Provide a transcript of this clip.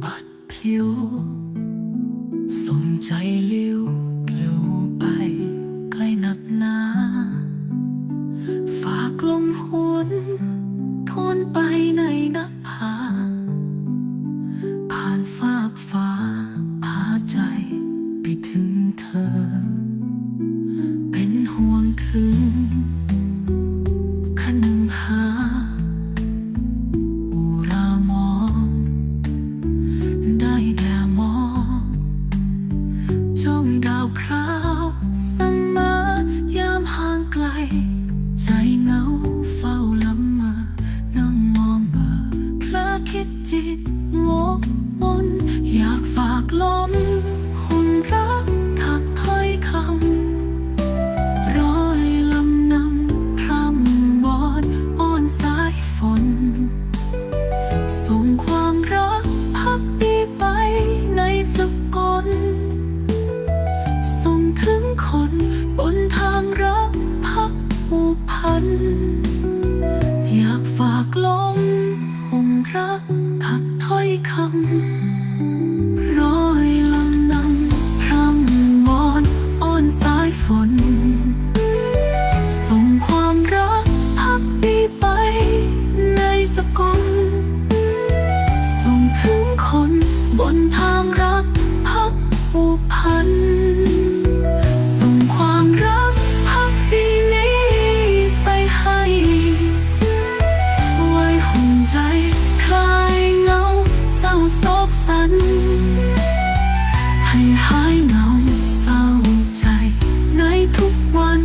不飘，送仔了。 จิตวกวนอยากฝากลมหุ่นรักถักถ้อยคำร้อยลำนำพรำวอนอ้อนสายฝน ส่งความรักพักดีไปในสกลส่งถึงคนบนทางรักพักผูกพัน น ส่งความรักพักดีไปในสกลส่งถึงคนบนทางรักพักผูกพัน ส่งความรักพักดีนี้ไปให้ไวห่มใคลายเงาเศร้าโกสัน ให้หายเงาเศร้า ทุกวัน